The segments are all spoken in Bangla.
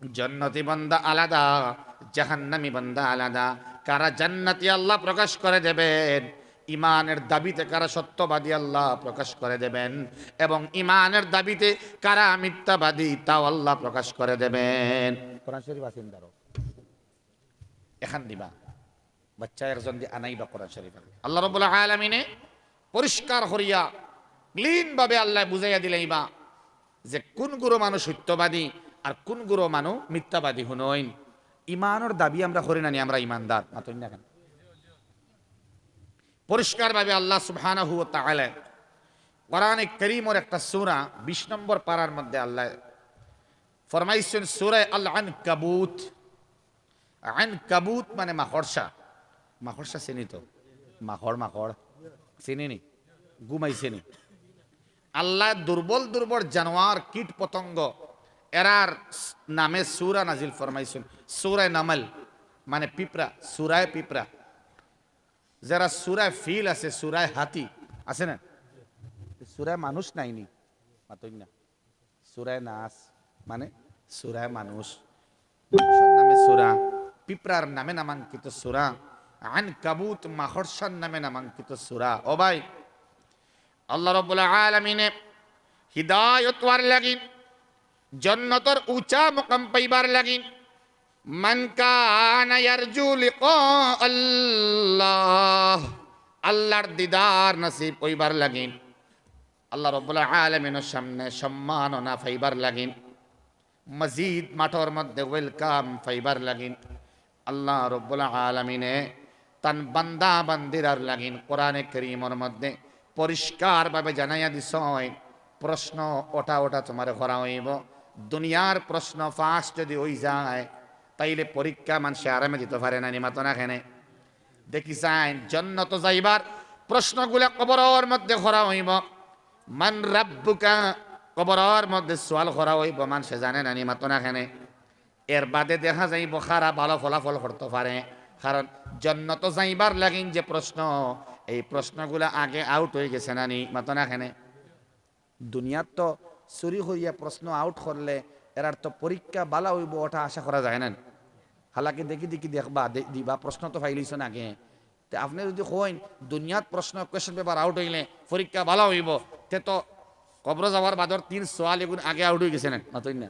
জন্নতি বান্দা আলাদা, জাহান্নামি বান্দা আলাদা। কারা জান্নাতি আল্লাহ প্রকাশ করে দেবেন ইমানের দাবিতে কারা সত্যবাদী আল্লাহ প্রকাশ করে দেবেন, এবং ইমানের দাবিতে কারা মিথ্যাবাদী তাও আল্লাহ প্রকাশ করে দেবেন। এখান দিবা। বাচ্চা একজন দিয়ে আনাইবা কোরআন শরীফ। আল্লাহ রবুল্লা আলমিনে পরিষ্কার হরিয়া ক্লিন ভাবে আল্লাহ বুঝাইয়া দিলাইবা যে কোন গুরু মানুষ সত্যবাদী আর কোন গুরু মানুষ মিথ্যাবাদী হুনইন? ইমানের দাবি আমরা করি না নি, আমরা ইমানদার। মাতই না কেন? পরিষ্কারভাবে আল্লাহ সুবহানাহু ওয়া তাআলা কোরআনে করিমর একটা সূরা 20 নম্বর পারার মধ্যে আল্লাহ ফরমাইছেন সূরা আল আনকাবুত আনকাবুত মানে মাকড়সা মাকড়সা চিনি তো? মাকড় মাকড় চিনি নি? ঘুমাইছে আল্লাহ দুর্বল দুর্বল জানোয়ার কীট পতঙ্গ এরার নামে সুরা নাজিল ফরমাইছেন। সুরায় নামল মানে পিঁপড়া, সুরায় পিঁপড়া। যারা সুরায় ফিল আছে, সুরায় হাতি, আছে না? সুরায় মানুষ নাইনি মাতই না। সুরায় নাচ মানে সুরায় মানুষ। নামে সুরা, পিঁপড়ার নামে নামাঙ্কিত সুরা। আন কাবুত মাহর্ষার নামে নামাঙ্কিত সুরা। ও ভাই, আল্লাহ রব্বুল আলমিনে হিদায়ত লাগিন জন্নতর উঁচা মুকাম পাইবার লাগি। মান কানা আল্লাহ, আল্লাহর দিদার নসিব হইবার লাগিন আল্লাহ রব্বুল আলমিনের সামনে সম্মাননা ফাইবার লাগিন মসজিদ মাঠর মধ্যে ওয়েলকাম ফাইবার লাগিন আল্লাহ রব্বুল আলমিনে তান বান্দা বান্দিরার লাগিন কোরআনে করিমর মধ্যে পরিষ্কারভাবে জানাইয়া দিস প্রশ্ন ওটা ওটা তোমার করা হইব। দুনিয়ার প্রশ্ন ফার্স্ট যদি ওই যায়, তাইলে পরীক্ষা মানুষে আরামে দিতে পারে না নিমাত না খেনে দেখি চাই জন্নত যাইবার প্রশ্নগুলা কবরের মধ্যে করা হইব মান রাব্বুকা কবরের মধ্যে সোয়াল করা হইব মানুষে জানে না নিমাত না খেনে এর বাদে দেখা যাইব খারাপ ভালো ফলাফল করতে পারে কারণ জন্নত যাইবার লাগিন যে প্রশ্ন এই প্রশ্নগুলো আগে আউট হয়ে গেছে নানি মাতো না খানে দুনিয়ার তো চুরি হইয়া প্রশ্ন আউট করলে এরার তো পরীক্ষা বালা হইব ওটা আশা করা যায় না। হালাকি দেখি দেখি দেখবা দিবা, প্রশ্ন তো ফাইলিছ না আগে। তে আপনি যদি কইন, দুনিয়াত প্রশ্ন কোয়েশ্চন পেপার আউট হইলে পরীক্ষা ভালো হইব, তে তো কবর যাওয়ার বাদর তিন সোয়াল এগুন আগে আউট হয়ে গেছে না, মাতই না।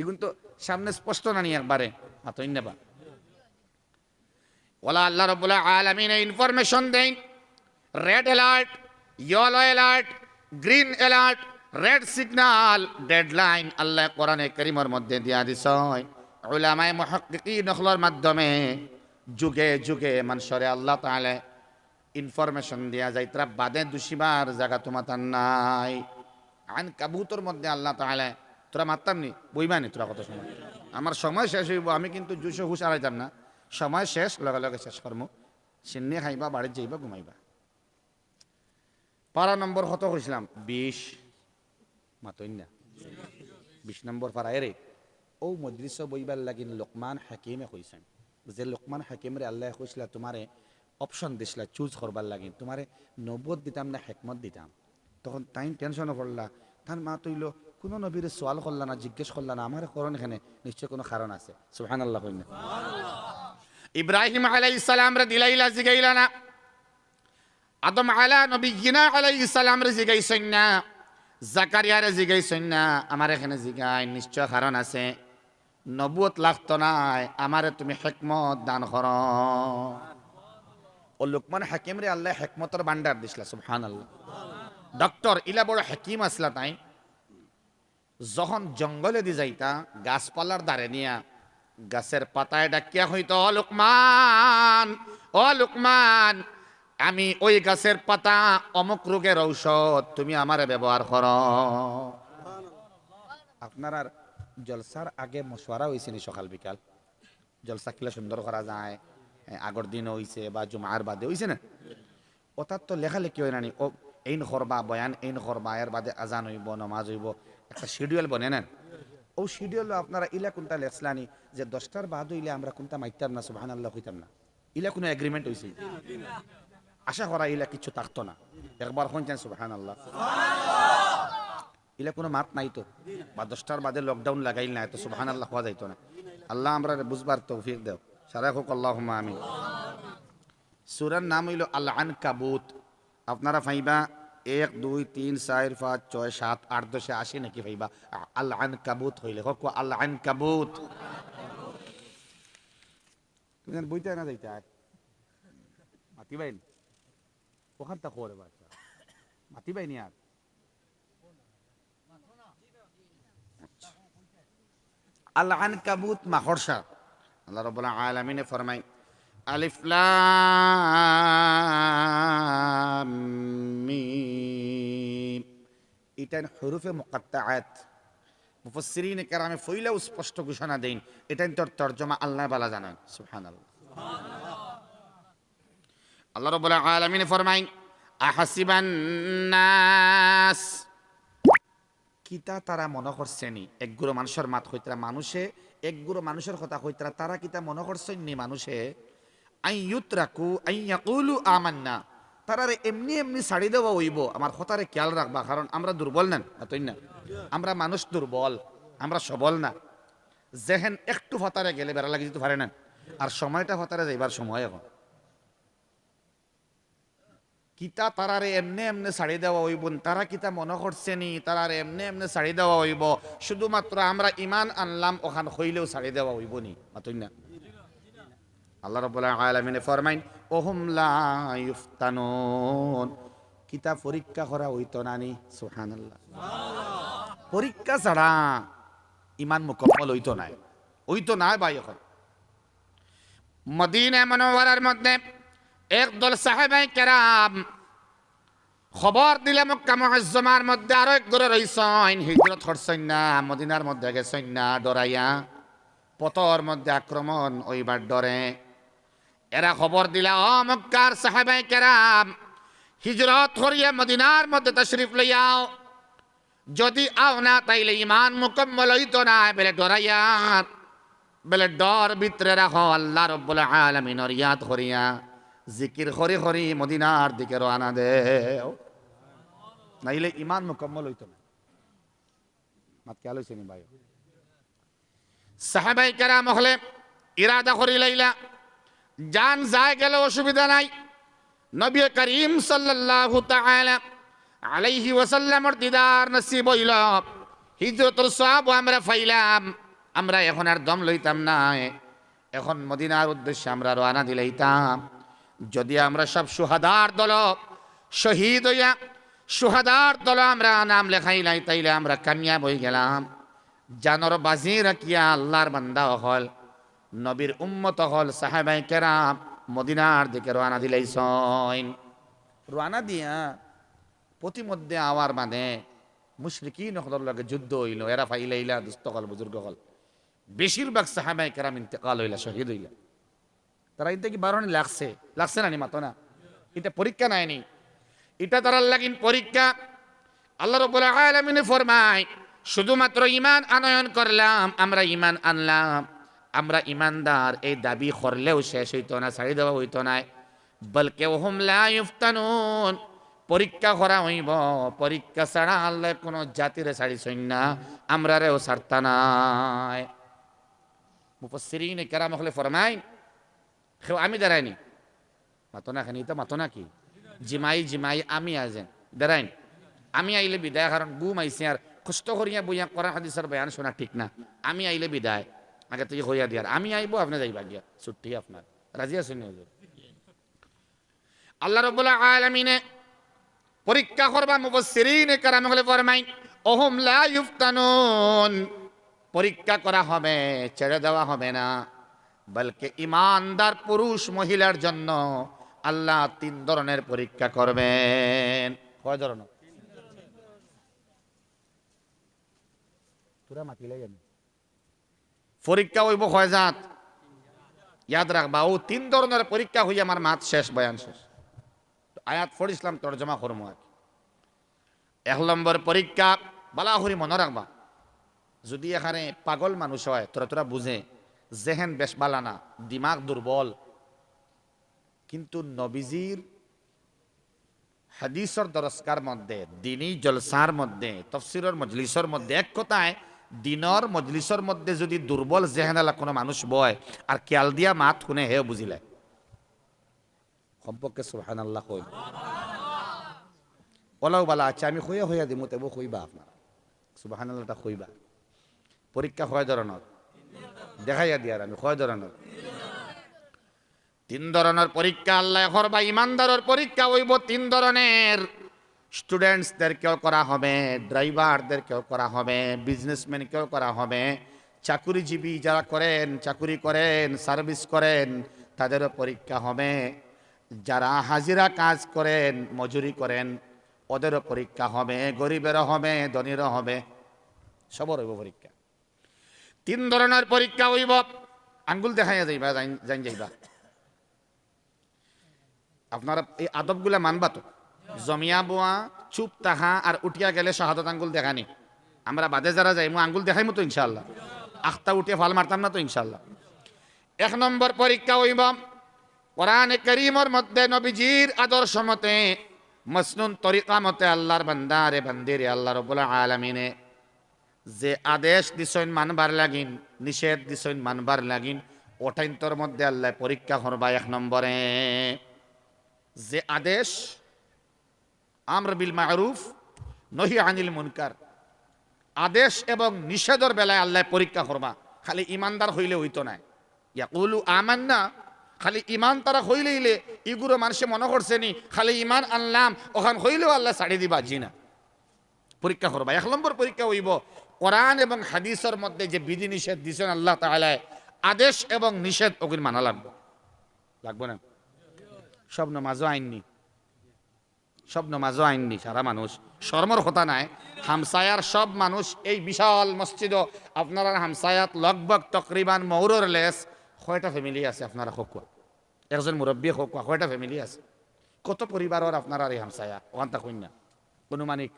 এগুন তো সামনে স্পষ্ট না নি একবারে, মাতই না বা। ওলা আল্লাহ রবুল্লাহ আলমিন ইনফরমেশন দেন। Red alert yellow alert green alert red signal deadline আল্লাহ কোরআনে করিমের মধ্যে দিয়া দিছ উলামায়ে মুহাক্কিকিন নখলর মাধ্যমে যুগে যুগে মানুষরে আল্লাহ তাআলা ইনফরমেশন দিয়া যায়, তারা বাদে দুষিবার জায়গা তোমার তার নাই। আইন কাবুতর মধ্যে আল্লাহ তাআলা, তোরা মারতাম নি? বইবা নি তোরা কত সময়? আমার সময় শেষ হইব, আমি কিন্তু দুশো হুশ আড়াইতাম না। সময় শেষ, লগে লগে শেষ কর্ম। সিন্নি খাইবা বাড়ির যাইবা, ঘুমাইবা। পারা নম্বর কত কইছিলাম? বিশ। মাতই না বিশ নম্বর পারা এরে ও মদ্রিস বইবার লাগিন লোকমান হাকিমে কইছেন। যে লোকমান হাকিমরে আল্লাহ কইসলা তোমারে অপশন দিছিলা চুজ করবার লাগিন, তোমারে নব্বত দিতাম না হেকমত দিতাম। তখন তাই টেনশনে পড়লা। তার মা তৈল কোনো নবীরে সোয়াল করলা না, জিজ্ঞেস করলা না, আমার করণ এখানে নিশ্চয় কোনো কারণ আছে? সুহান আল্লাহ কইনা ইব্রাহিম আলাইহিস সালাম রে দিলাইলা জিগাইলা না। আদম আলা নবীনা আলাইহিস সালাম রে জিগাইছেন না। জাকারিয়া রে জিগাইছেন না আমার এখানে জিগাই, নিশ্চয় কারণ আছে। নবুয়ত লাগতো নাই আমারে তুমি হেকমত দান কর ও লোকমান হাকিম রে আল্লাহ হেকমতর বান্ডার দিছিলা সুবহান আল্লাহ ডক্টর ইলা বড় হাকিম আসলা তাই। যখন জঙ্গলে দি যাইতা গাছপালার দ্বারে নিয়া গাছের পাতায় ডাকিয়া হইতো "ও লোকমান ও লোকমান। আমি ওই গাছের পাতা অমুক রোগের ঔষধ, তুমি আমারে ব্যবহার কর। আপনার আর জলসার আগে মশওয়ারা হয়েছে সকাল বিকাল? জলসা কিলা সুন্দর করা যায় আগর দিন হইছে বা জুমার বাদে, হইছে না? ওটার তো লেখালেখি হয় নানি ও, এইন করবা বয়ান, এইন করবা, এর বাদে আজান হইব, নমাজ হইব, একটা শিডিউল বনে নেন। ও শিডিউল আপনারা ইলা কোনটা লেখলানি যে দশটার বাদ হইলে আমরা কোনটা মাইতাম না সুবহান আল্লাহ হইতাম না? ইলা কোনো এগ্রিমেন্ট হয়েছে আশা করা ইলা কিছু থাকতো না। একবার শুনছেন সুবহান আল্লাহ ইলা কোনো মাত নাই তো। বা দশটার বাদে লকডাউন লাগাইল না তো সুবহান আল্লাহ হওয়া যাইতো না। আল্লাহ আমরা বুঝবার তো তৌফিক দেও। সারা হোক আল্লাহ আমি সুরার নাম হইল আল আন কাবুত আপনারা ফাইবা এক, দুই, তিন, চার, পাঁচ, ছয়, সাত, আট, দশে আসে নাকি ভাইবা আল আন কাবুত হইলে। হোক আল আন কাবুত বইতে না যাইতে আর মাতি বাইন ওখান তা করে বাচ্চা মাতি বাইনি আর আল আন কাবুত মাহরসা। আল্লাহ রব্বুল আলামিনে ফরমাই আলিফ লাম মিম। এটা হরুফে মুকাত্তাআত। মুফাসসিরিন কেরামে ফইলাও স্পষ্ট ঘোষণা দেন। এটা তোর তর্জমা আল্লাহ বালা জানান সুবহানাল্লাহ। আল্লাহ রাব্বুল আলামিন ফরমাই আহাসিবান নাস কিতা তারা মনে করছেনি? একগুলো মানুষের মাত হইতরা মানুষে একগুলো মানুষের কথা হইতরা তারা কিতা মনে করছেন নি মানুষে? আই ইউতরাকু আই ইয়াকুলু আমান্না তারারে এমনি এমনি ছাড়ি দেওয়া হইব। আমার কথারে খেয়াল রাখবা, কারণ আমরা দুর্বল নেন এতই না। আমরা মানুষ দুর্বল, আমরা সবল না। যেহেন একটু হতারে গেলে বেড়া লাগি যেতে পারে না। আর সময়টা হতারে যাইবার সময় এখন। কিতা তারারে এমনে এমনে ছাড়ি দেওয়া হইব তারা কিতা মনে করছে নি তারারে এমনে এমনে ছাড়ি দেওয়া হইব। শুধুমাত্র আমরা ইমান আনলাম ওখান হইলেও ছাড়ি দেওয়া হইব নি মাতই না? আল্লাহ রাব্বুল আলামিনে ফরমাইন ওহুম লা ইফতানুন। কিতা পরীক্ষা করা হইতো না নি, সুবহানাল্লাহ। পরীক্ষা ছাড়া ইমান মুকম্মল হইতো নাই। হইতো না ভাই এখন। মদিনা মনোয়ারার মধ্যে একদল সাহেবাই কেরাম খবর দিলে মক্কা মহাজ্জমার মধ্যে আরও এক করে রইছেন। হিজরত করছেন না, মদিনার মধ্যে গেছেন না, ডরাইয়া পথর মধ্যে আক্রমণ ওইবার ডরে। এরা খবর দিলা, ও মক্কার সাহেবাই কেরাম, হিজরত করিয়া মদিনার মধ্যে তশরিফ লইয়াও। যদি আও না, তাইলে ইমান মুকম্মল হইতো না। বেলে ডরাইয়া, বেলে, ডর ভিতরে রাখো, আল্লাহ রব্বুল আলামিনের ইয়াদ করিয়া। জিকির হরি হরি মদিনার দিকে রওনা দেও। নাইলে ইমান মুকম্মল হইতো না। মাত কে হয়েছে নি ভাই? সাহাবাই কেরাম হলে ইরাদা করি লাইলা। জান যায় গেল অসুবিধা নাই। নবী করিম সাল্লাল্লাহু তাআলা আলাইহি ওয়াসাল্লামের দিদার নসিব হইল। হিজরতুল সওয়াব আমরা ফাইলাম। আমরা এখন আর দম লইতাম না। এখন মদিনার উদ্দেশ্যে আমরা রওনা দিলাইতাম। যদি আমরা সব সুহাদার দল শহীদ হইয়া সুহাদার দল আমরা নাম লেখাইলাই তাইলে আমরা কামিয়াব হয়ে গেলাম। জানর বাজি রাখিয়া আল্লাহর বান্দা হল, নবীর উম্মত হল সাহাবাই কেরাম মদিনার দিকে রওনা দিলাইছইন রওনা দিয়া প্রতিমধ্যে আওয়ার মানে মুশরিকিন হলর লগে যুদ্ধ হইল এরা ফাইলাইলা দুস্থ হল, বুজুর্গ হল। বেশিরভাগ সাহাবাই কেরাম ইন্তেকাল হইলা, শহীদ হইলা। তারা ইতে কি বারণে লাগছে? লাগছে না নি মাতো না? এটা পরীক্ষা নাইনি এটা তারা লাগিন পরীক্ষা। আল্লাহ রব্বুল আলামিনে ফরমায়, শুধুমাত্র ইমান আনয়ন করলাম, আমরা ইমান আনলাম। আমরা ইমানদার এই দাবি করলেও শেষ হইতো না ছাড়ি দেওয়া হইতো না। বলকে ওহম লা ইফতানুন, পরীক্ষা করা হইব। পরীক্ষা ছাড়া আল্লাহ কোনো জাতিরে ছাড়ি ছাড়িছইন না আমরা রেও ছাড়তা নাই। মুফসিরিন কেরাম হলে ফরমায় আমি দাঁড়াইনি মাতো না খানি তো মাতো না কি জিমাই জিমাই আমি আজেন দাঁড়াইন আমি আইলে বিদায় কারণ গুম আইসি আর কষ্ট করিয়া বইয়া করা হাদিসের বয়ান শোনা ঠিক না আমি আইলে বিদায় আগে তুই হইয়া দিয়ার আমি আইব আপনি যাইবা গিয়া ছুটি আপনার রাজি আছেন আল্লাহ রব্বুল আলামিনে পরীক্ষা করবা মুফাসসিরিন কারাম হলে ফরমাই ওহুম লা ইফতানুন পরীক্ষা করা হবে ছেড়ে দেওয়া হবে না বলকে ইমানদার পুরুষ মহিলার জন্য আল্লাহ তিন ধরনের পরীক্ষা করবেন। কয় ধরনের? তোরা মাতিলে জানি পরীক্ষা হইব কয় জাত? ইয়াদ রাখবা ও তিন ধরনের পরীক্ষা হই আমার মাত শেষ বয়ান শেষ। আয়াত পড়িছিলাম তর্জমা করব আর। এক নম্বর পরীক্ষা বালাহরি মনে রাখবা যদি এখানে পাগল মানুষ হয় তোরা তোরা বুঝে। জেহেন বেশ বালানা দিমাগ দুর্বল। কিন্তু নবীজির হাদিসর দরস্কার মধ্যে, দিনী জলসার মধ্যে, তফসিরর মজলিসর মধ্যে, এক কথায় দিনর মজলিসর মধ্যে যদি দুর্বল জেহেনালা কোনো মানুষ বয়, আর খেয়াল দিয়া মাত শুনে হেও বুঝিলে। সম্পর্কে সুহান আল্লাহ কই। ওলাও বালা আচ্ছা আমি হইয়া হইয়া দিমু, তেবো কইবা আপনার। সুবাহান আল্লাহটা কইবা পরীক্ষা হয় ধরনের। দেখাইয়া দিয়ার আমি হয় ধরনের? তিন ধরনের পরীক্ষা আল্লাহ বা ইমানদারের পরীক্ষা হইব তিন ধরনের। স্টুডেন্টসদেরকেও করা হবে ড্রাইভারদেরকেও করা হবে বিজনেসম্যানকেও করা হবে। চাকুরিজীবী যারা করেন, চাকুরি করেন সার্ভিস করেন, তাদেরও পরীক্ষা হবে। যারা হাজিরা কাজ করেন, মজুরি করেন, ওদেরও পরীক্ষা হবে। গরিবেরও হবে, ধনীরও হবে। সবর হইব পরীক্ষা। তিন ধরনের পরীক্ষা হইব। আঙ্গুল দেখাইয়া যাইবা জান যাইবা। আপনারা এই আদবগুলা মানবা তো? জমিয়া বোয়া, চুপ তাহা আর উঠিয়া গেলে শাহাদত আঙ্গুল দেখানি আমরা বাদে যারা যাই, মু আঙ্গুল দেখাইমু তো ইনশাল্লাহ আখতা উঠিয়ে ফাল মারতাম না তো ইনশাল্লাহ এক নম্বর পরীক্ষা হইব। কোরআন করিমর মধ্যে নবীজির আদর্শ মতে, মসনুন তরিকা মতে আল্লাহর বান্দারে, বান্দিরে, আল্লাহ রবুল আলমিনে যে আদেশ দিছইন মানবার লাগিন, নিষেধ দিছইন মানবার লাগিন ওটাইন্তর মধ্যে আল্লাহ পরীক্ষা করবা এক নম্বরে। যে আদেশ, আমর বিল মারুফ, নহি আনিল মুনকার, আদেশ এবং নিষেধের বেলায় আল্লাহ পরীক্ষা করবা। খালি ইমানদার হইলে হইতো না। ইয়াকুলু আমান না খালি ইমান তারা হইলেইলে ইগুলো মানুষে মনে করছে নি, খালি ইমান আনলাম, ওখান হইলেও আল্লাহ ছাড়ি দিবা, জি না। পরীক্ষা করবা, এক নম্বর পরীক্ষা হইব। কোরআন এবং হাদিসের মধ্যে যে বিধি নিষেধ দিছেন আল্লাহ তাআলায় আদেশ এবং নিষেধ ওগুলি মানা লাগবে। লাগবে না? সব নমাজও আইননি। সব নমাজও আইননি সারা মানুষ। শর্মর কথা নাই। হামসায়ার সব মানুষ এই বিশাল মসজিদ, আপনারা হামসায়াত লগভগ তকরিবান মৌরর লেস, কয়টা ফ্যামিলি আছে আপনারা খোকুয়া? একজন মুরব্বী খোকুয়া, কয়টা ফ্যামিলি আছে? কত পরিবারের আপনারা এই হামসায়া ওখানটা কন্যা অনুমানিক।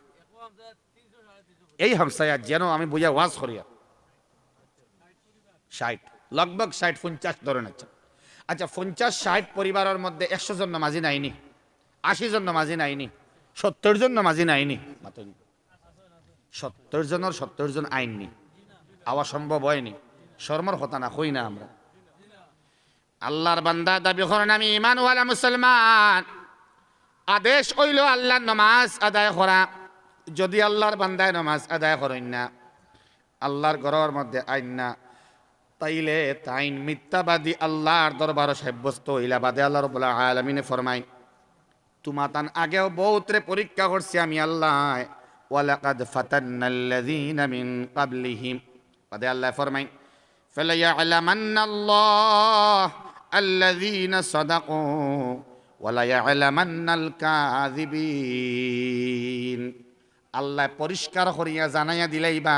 এই হামসায়া যেন আমি বুঝা ওয়াজ করিয়া ষাট। লগভগ ষাট, পঞ্চাশ ধরেন আচ্ছা আচ্ছা পঞ্চাশ, ষাট পরিবারের মধ্যে একশো জন নামাজি নাইনি, আশি জন নামাজি নাইনি, সত্তর জন নামাজি নাইনি। সত্তর জনের সত্তর জন আইননি আওয়া সম্ভব হয়নি। শর্মর কথা না, হই না আমরা। আল্লাহর বান্দা দাবি করেন, আমি ইমানওয়ালা মুসলমান। আদেশ হইল আল্লাহ নমাজ আদায় করা। যদি আল্লাহর বান্দায় নমাজ আদায় করেন না, আল্লাহর ঘরের মধ্যে আইন না, তাইলে তাইন মিথ্যাবাদী আল্লাহর দরবার সাব্যস্ত হইলা বাদে আল্লাহ রবুল আলমিনে ফরমাই তোমা তান আগেও বহুতরে পরীক্ষা করছি আমি আল্লাহ ওয়ালাকাদ ফাতান্নাল্লাযীনা মিন ক্বাবলিহিম। বাদে আল্লাহ ফরমাই ফালায়ালামান্নাল্লাহ আল্লাযীনা সাদাকু, ওয়ালায়ালামান্নাল কাযিবিন। আল্লাহ পরিষ্কার করিয়া জানাইয়া দিলাইবা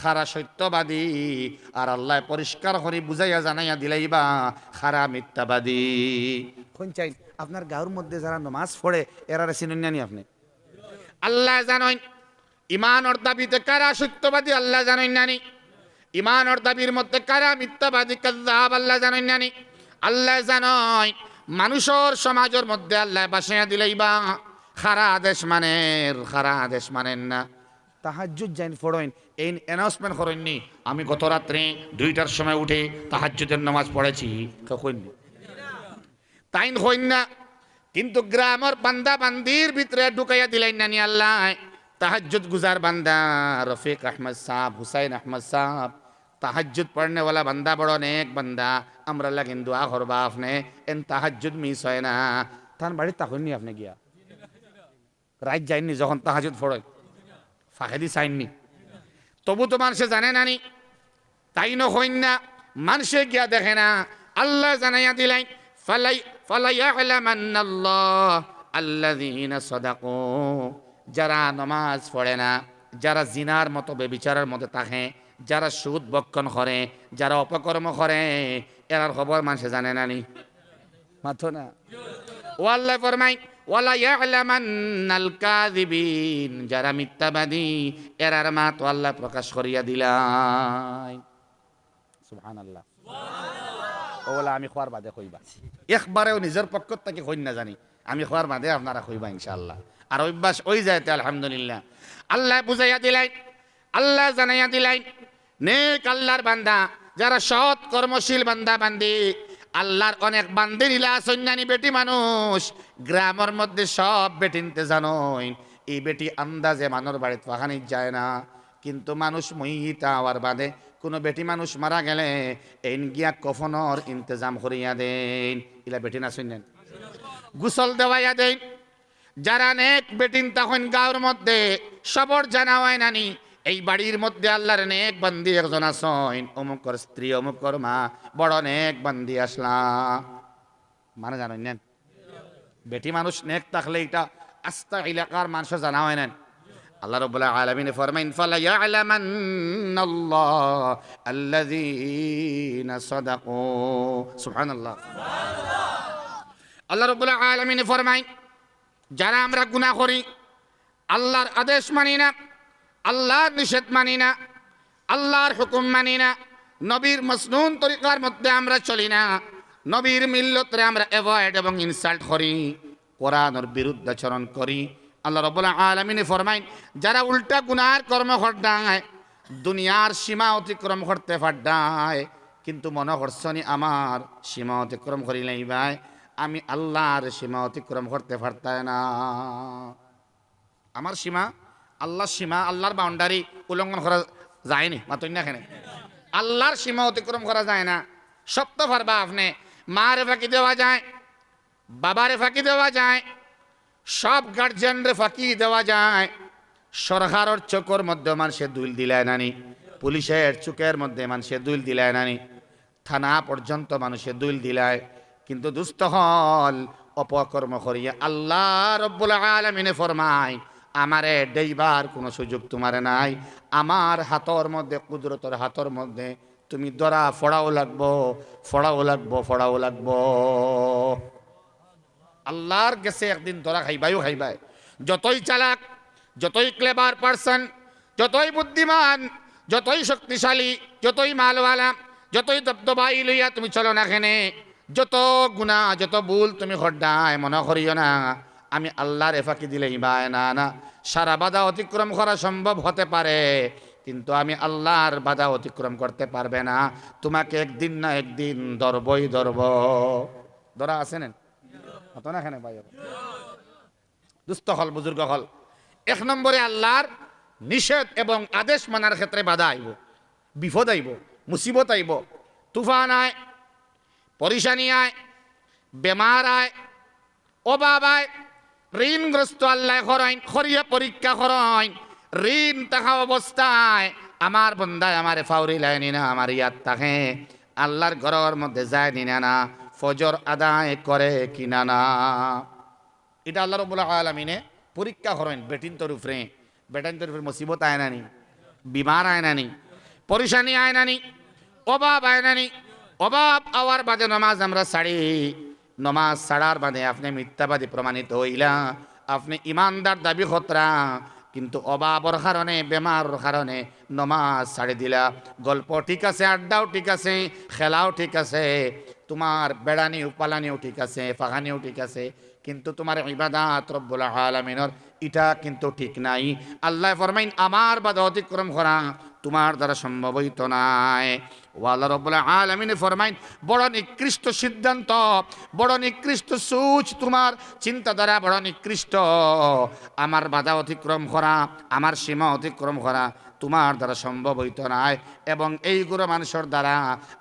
খারা সত্যবাদী। আর আল্লাহ পরিষ্কার করি বুঝাইয়া জানাইয়া দিলাইবা খারা মিথ্যাবাদী। চাই আপনার গাঁর মধ্যে যারা নমাজ পড়ে এরারে চিনেন আপনি? আল্লাহ জানেন ইমানর দাবিতে কারা সত্যবাদী আল্লাহ জানেন নানি ইমানর দাবির মধ্যে কারা মিথ্যাবাদী কাল্লাহ আল্লাহ জানেন নানি আল্লাহ জানয় মানুষের সমাজের মধ্যে আল্লাহ বাসাইয়া দিলাইবা। খারা আদেশ মানেন, খারা আদেশ মানেন না। তাহাজ্জুদ জাইন ফড়ইন, এই অ্যানাউন্সমেন্ট করেননি। আমি গত রাত্রে দুইটার সময় উঠে তাহাজ্জুদের নামাজ পড়েছি। কখননি তাইন হইন না। কিন্তু গ্রামের বান্দা বান্দির ভিতরে ঢুকাইয়া দিলেন নানি আল্লাহ। তাহাজ্জুদ গুজার বান্দা, রফিক আহমদ সাহ হুসাইন আহমদ সাহ তাহাজ্জুদ পড়নেওয়ালা বান্দা বড় অনেক বান্দা। আমরা লাগেন দোয়া করবা আপনি। এন তাহাজ্জুদ মিস হয় না। তার বাড়ি তাহননি আপনি গিয়া। রাত যায়নি যখন তাহাজুদ ফড়ে ফাঁকেদি চাইননি। তবু তো মানুষে জানে তাই ন হইন না মানুষে গিয়া দেখে না। আল্লাহ জানাইয়া দিলাই ফালাই ফালাইয়া আল্লাহ সাদাকু। যারা নামাজ পড়ে না যারা জিনার মতো বেবিচারের মধ্যে থাকে যারা সুদ বক্ষণ করে যারা অপকর্ম করে এরার খবর মানুষে জানে নানি মাথো না। ও আল্লাহ ফরমাই যারা মিথ্যাবাদী এরার মা তো আল্লাহ প্রকাশ করিয়া দিলাই। সুবহানাল্লাহ। ওলা আমি খোয়ার বাদে কইবা একবারেও নিজের পক্ষ থেকে কই না জানি। আমি খোয়ার বাদে আপনারা কইবা ইনশাআল্লাহ। আর অভ্যাস ওই যাইতে আলহামদুলিল্লাহ। আল্লাহ বুঝাইয়া দিলাই আল্লাহ জানাইয়া দিলাই নেক আল্লাহর বান্দা যারা সৎ কর্মশীল বান্দা বান্দি আল্লাহর অনেক বান্দি নীলা সন্ন্যানী বেটি মানুষ। গ্রামের মধ্যে সব বেটিনতে জানোই। এই বেটি আন্দাজে মানুষ বাড়িতে ফাহানি যায় না। কিন্তু মানুষ মহিতা হওয়ার বাদে কোনো বেটি মানুষ মারা গেলে এন গিয়া কফনর ইন্তজাম করিয়া দেন। ইলা বেটি না শুনেন গুসল দেওয়াইয়া দেন। যারা নেক বেটিন তখন গাঁর মধ্যে সবর জানা হয় নানি। এই বাড়ির মধ্যে আল্লাহর নেক বান্দি একজন আসইন অমুকর স্ত্রী, অমুকর মা, বড় নেক বান্দি আসলাম মানে জানেন নেন? বেটি মানুষ নেক থাকলে এটা আস্তা এলাকার মানুষ জানা হয় নেন। আল্লাহ রব্বুল আলামিন ফরমাইন, ফালা ইয়ালামান্নাল্লাহ আল্লাযীনা সাদাকু। সুবহানাল্লাহ। আল্লাহ রব্বুল আলামিন ফরমাইন, যারা আমরা গুনাহ করি, আল্লাহর আদেশ মানি না আল্লাহর নিষেধ মানি না, আল্লাহর হুকুম মানি না, নবীর মসনুন তরিকার মধ্যে আমরা চলি না, নবীর মিল্লতরে আমরা অ্যাভয়েড এবং ইনসাল্ট করি কোরআনের বিরুদ্ধাচরণ করি। আল্লাহ রব্বুল আলমিনে ফরমাইন, যারা উল্টা গুনার কর্ম ঘটায় দুনিয়ার সীমা অতিক্রম করতে পারডায় কিন্তু মনে করছনি আমার সীমা অতিক্রম করিলেই ভাই, আমি আল্লাহর সীমা অতিক্রম করতে পারতায় না। আমার সীমা আল্লাহর সীমা, আল্লাহর বাউন্ডারি উল্লঙ্ঘন করা যায়নি মাতই না এখানে আল্লাহর সীমা অতিক্রম করা যায় না। সপ্ত পারবা আপনি, মারে ফাঁকি দেওয়া যায়, বাবারে ফাঁকি দেওয়া যায়, সব গার্জেনরে ফাঁকি দেওয়া যায়। সরকারের চোখের মধ্যে মানুষের দুল দিলায় নানি, পুলিশের চোখের মধ্যে মানুষের দুল দিলায় নানি। থানা পর্যন্ত মানুষের দুল দিলায়, কিন্তু দুস্থ হল, অপকর্ম করিয়া আল্লাহ রব্বুল আলমিনে ফরমায় আমারে ডেইবার কোনো সুযোগ তোমারে নাই। আমার হাতর মধ্যে, কুদরতর হাতর মধ্যে তুমি দরা ফড়াও লাগবো ফড়াও লাগবো ফড়াও লাগবো। আল্লাহর গেছে একদিন ধরা খাইবাইও খাইবাই যতই চালাক, যতই ক্লেবার পার্সন যতই বুদ্ধিমান, যতই শক্তিশালী, যতই মালওয়ালা, যতই দবদবাই লইয়া তুমি চলো না খেনে যত গুণা যত ভুল তুমি হড্ডায় মনে করিও না। আমি আল্লাহর এফাকি দিলে বায় না না। সারা বাধা অতিক্রম করা সম্ভব হতে পারে, কিন্তু আমি আল্লাহর বাধা অতিক্রম করতে পারবে না। তোমাকে একদিন না একদিন ধরবই ধরব। ধরা আছে না? হতো না এখানে ভাই? দুস্থ হল, বুজুর্গ হল। এক নম্বরে আল্লাহর নিষেধ এবং আদেশ মানার ক্ষেত্রে বাধা আইব, বিপদ আইব, মুসিবত আইব। তুফান আয়, পরিশানি আয়, বেমার আয়, অভাব আয় ঋণগ্রস্ত আল্লাহ খরাইন খরিয়া পরীক্ষা খরাইন ঋণ থাকা অবস্থায় আমার বন্দায় আমার ফাউরি লাইনি না, আমার ইয়াদ থাকে। আল্লাহর ঘরের মধ্যে যায় নিনা না ফজর আদায় করে কিনা না এটা আল্লাহ রবুল্লাহ আলমিনে পরীক্ষা করেন, বেটিন তরুফরে বেটিন তরুফের মুসিবত আয় নানি বিমার আয় নানি পরিশানি আয় নানি অভাব আয় নানি অভাব আওয়ার বাদে নমাজ আমরা ছাড়ি। নমাজ ছাড়ার বাদে আপনি মিথ্যাবাদী প্রমাণিত হইলা, আপনি ইমানদার দাবি খতরা, কিন্তু অভাবর কারণে, বেমার কারণে নমাজ ছাড়ি দিলা। গল্প ঠিক আছে, আড্ডাও ঠিক আছে, খেলাও ঠিক আছে, তোমার বেড়ানিও, পালানিও ঠিক আছে ফাগানিও ঠিক আছে, কিন্তু তোমার ইবাদাত রব্বুল আলামিনের এটা কিন্তু ঠিক নাই। আল্লাহ ফরমাইন, আমার বাধা অতিক্রম করা তোমার দ্বারা সম্ভব হইতো নাই। বড় নিকৃষ্ট সিদ্ধান্ত, বড় নিকৃষ্ট সুচ বড় নিকৃষ্ট। আমার বাধা অতিক্রম করা, আমার সীমা অতিক্রম করা তোমার দ্বারা সম্ভব হইতো নাই এবং এইগুলো মানুষের দ্বারা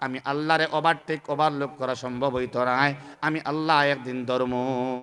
আমি আল্লাহরে ওভারটেক ওভারলোক করা সম্ভব হইতো নাই। আমি আল্লাহ একদিন ধর্ম